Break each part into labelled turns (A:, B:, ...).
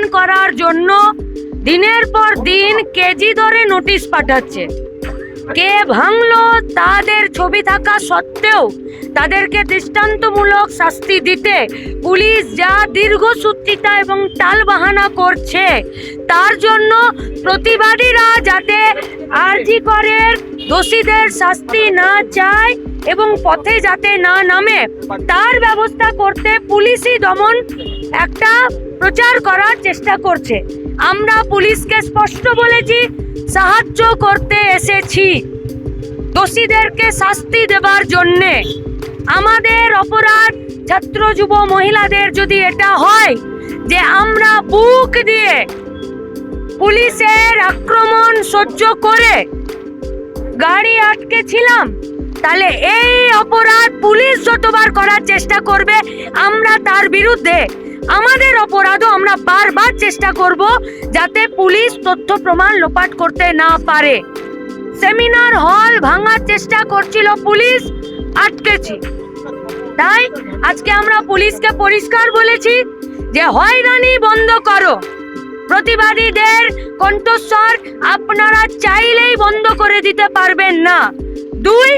A: হয়রান করার জন্য দিনের পর দিন কেজি ধরে নোটিশ পাঠাচ্ছে। কে ভাঙলো তাদের ছবি থাকা সত্ত্বেও তাদেরকে দৃষ্টান্তমূলক শাস্তি দিতে পুলিশ যা দীর্ঘসূত্রিতা এবং টালবাহানা করছে, তার জন্য প্রতিবাদীরা যাতে আরজি করের দোষীদের শাস্তি না চায় এবং পথে যাতে না নামে, তার ব্যবস্থা করতে পুলিশই দমন একটা প্রচার করার চেষ্টা করছে। আমরা পুলিশকে স্পষ্ট বলেছি, সাহায্য করতে এসেছি। দোষীদেরকে শাস্তি দেবার জন্যে। আমাদের অপরাধ ছাত্র, যুব, মহিলাদের যদি এটা হয় যে আমরা বুক দিয়ে পুলিশের আক্রমণ সহ্য করে গাড়ি আটকে ছিলাম তাহলে এই অপরাধ পুলিশ যতবার করার চেষ্টা করবে, আমরা তার বিরুদ্ধে আমাদের অপরাধও আমরা বারবার চেষ্টা করব যাতে পুলিশ তথ্য প্রমাণ লোপাট করতে না পারে। সেমিনার হল ভাঙার চেষ্টা করছিল পুলিশ, আটকেছি। তাই আজকে আমরা পুলিশকে পরিষ্কার বলেছি যে হয়রানি বন্ধ করো। প্রতিবাদীদের কণ্ঠস্বর আপনারা চাইলেই বন্ধ করে দিতে পারবেন না। দুই,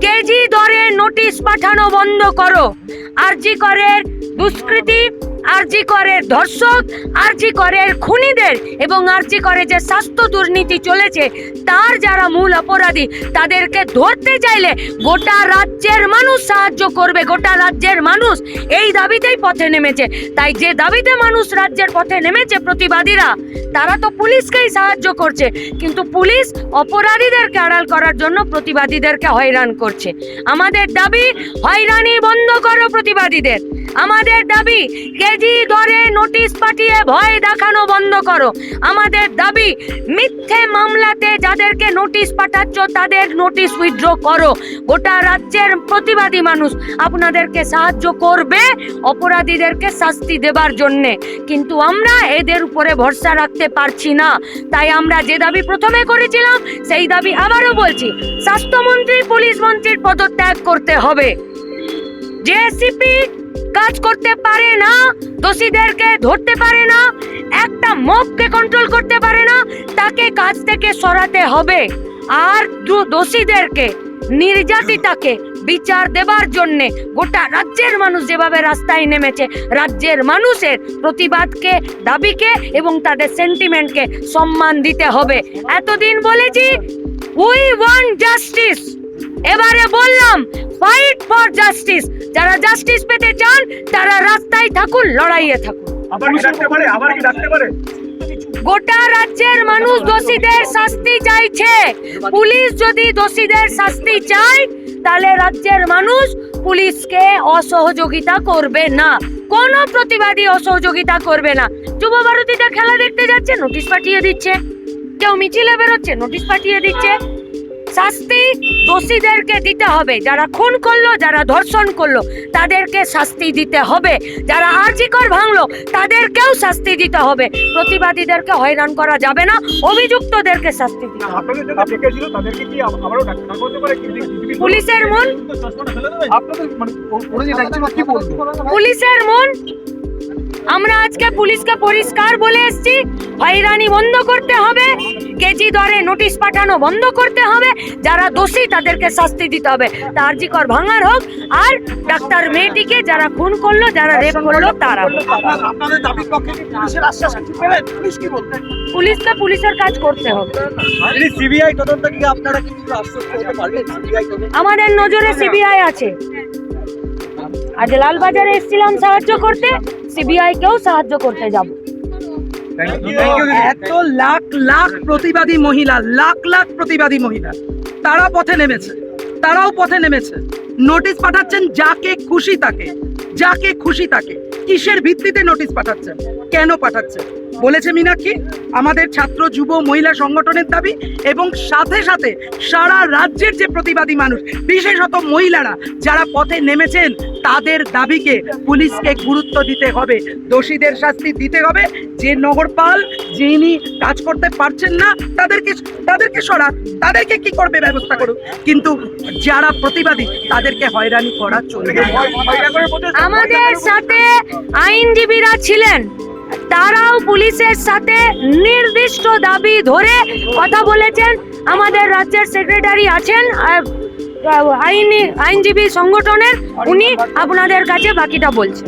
A: কেজি দরে নোটিশ পাঠানো বন্ধ করো। আরজি করের দুষ্কৃতি আরজি করের ধর্ষক, আরজি করের খুনিদের এবং আরজি করে যে স্বাস্থ্য দুর্নীতি চলেছে, তার যারা মূল অপরাধী, তাদেরকে ধরতে চাইলে গোটা রাজ্যের মানুষ সাহায্য করবে, গোটা রাজ্যের মানুষ এই দাবিতেই পথে নেমেছে। তাই যে দাবিতে মানুষ রাজ্যের পথে নেমেছে প্রতিবাদীরা, তারা তো পুলিশকেই সাহায্য করছে। কিন্তু পুলিশ অপরাধীদেরকে আড়াল করার জন্য প্রতিবাদীদেরকে হয়রান করছে। আমাদের দাবি, হয়রানি বন্ধ করো প্রতিবাদীদের। আমাদের দাবি, কেজি দরে নোটিশ পাঠিয়ে ভয় দেখানো বন্ধ করো। আমাদের দাবি, মিথ্যে মামলাতে যাদেরকে নোটিশ পাঠাচ্ছ, তাদের নোটিশ উইথড্র করো। গোটা রাজ্যের প্রতিবাদী মানুষ আপনাদেরকে সাহায্য করবে, অপরাধীদেরকে শাস্তি দেবার জন্যে। কিন্তু আমরা এদের উপরে ভরসা রাখতে পারছি না। তাই আমরা যে দাবি প্রথমে করেছিলাম, সেই দাবি আবারও বলছি, স্বাস্থ্যমন্ত্রী, পুলিশ মন্ত্রীর পদত্যাগ করতে হবে। জেএসিপি কাজ করতে পারে না, দোষীদেরকে ধরতে পারে না, একটা মবকে কন্ট্রোল করতে পারে না, তাকে কাজ থেকে সরাতে হবে। আর দোষীদেরকে, নির্যাতিতাকে বিচার দেবার জন্য গোটা রাজ্যের মানুষ যেভাবে রাস্তায় নেমেছে, রাজ্যের মানুষের প্রতিবাদকে, দাবিকে এবং তাদের সেন্টিমেন্টকে সম্মান দিতে হবে। এতদিন বলেছি উই ওয়ান্ট জাস্টিস এবারে বললাম ফাইট ফর জাস্টিস যারা জাস্টিস পেতে চান তারা রাস্তায় থাকুন লড়াইয়ে থাকুন।
B: আবার কি ডাকতে পারে? আবার কি ডাকতে পারে?
A: গোটা রাজ্যের মানুষ দোষীদের শাস্তি চাইছে। পুলিশ যদি দোষীদের শাস্তি চায় তাহলে রাজ্যের মানুষ পুলিশকে অসহযোগিতা করবে না। কোনো প্রতিবাদী অসহযোগিতা করবে না। যুব ভারতীতে খেলা দেখতে যাচ্ছে নোটিশ পাঠিয়ে দিচ্ছে। কেউ মিছিলে বেরোচ্ছে নোটিশ পাঠিয়ে দিচ্ছে। শাস্তি দোষীদেরকে দিতে হবে। যারা খুন করল যারা ধর্ষণ করল তাদেরকে শাস্তি দিতে হবে। যারা আর্জিকর ভাঙলো তাদেরকেও শাস্তি দিতে হবে। প্রতিবাদীদেরকে হয়রান করা যাবে না অভিযুক্তদেরকে শাস্তি দিতে হবে। পুলিশের মন?
B: আপনাদের মানে
A: পুলিশের মন? আমরা আজকে পুলিশকে পরিষ্কার বলে এসেছি হয়রানি বন্ধ করতে হবে। কেজি দরে নোটিশ পাঠানো বন্ধ করতে হবে। যারা দোষী তাদেরকে শাস্তি দিতে হবে। তার্জিকর ভাঙার হোক আর ডাক্তার মেয়েটিকে যারা খুন করল যারা রেপ করল তারা পুলিশকে পুলিশের কাজ করতে হবে।
B: সিবিআই তদন্ত কি আপনারা কি আশ্বাস করতে পারবেন
A: আমাদের নজরে সিবিআই আছে। আজ লালবাজারে এসেছিলাম সাহায্য করতে সিবিআই কেও সাহায্য করতে যাব।
C: এত লাখ লাখ প্রতিবাদী মহিলা লাখ লাখ প্রতিবাদী মহিলা। তারা পথে নেমেছে তারাও পথে নেমেছে। নোটিশ পাঠাচ্ছেন যাকে খুশি তাকে যাকে খুশি তাকে। কিসের ভিত্তিতে নোটিশ পাঠাচ্ছেন? কেন পাঠাচ্ছেন? বলেছে মীনাক্ষী, আমাদের ছাত্র, যুব, মহিলা সংগঠনের দাবি এবং সাথে সাথে সারা রাজ্যের যে প্রতিবাদী মানুষ, বিশেষত মহিলারা, যারা পথে নেমেছেন, তাদের দাবিকে পুলিশকে গুরুত্ব দিতে হবে, দোষীদের শাস্তি দিতে হবে। যে নগরপাল, যিনি কাজ করতে পারছেন না, তাদেরকে তাদেরকে সরা, তাদেরকে কি করবে ব্যবস্থা করুক? কিন্তু যারা প্রতিবাদী, তাদেরকে হয়রানি করা চলবে
A: আমাদের সাথে আইনজীবীরা ছিলেন। তারাও পুলিশের সাথে নির্দিষ্ট দাবি ধরে কথা বলেছেন। আমাদের রাজ্যের সেক্রেটারি আছেন আইনজীবী সংগঠনের, উনি আপনাদের কাছে বাকিটা বলছেন।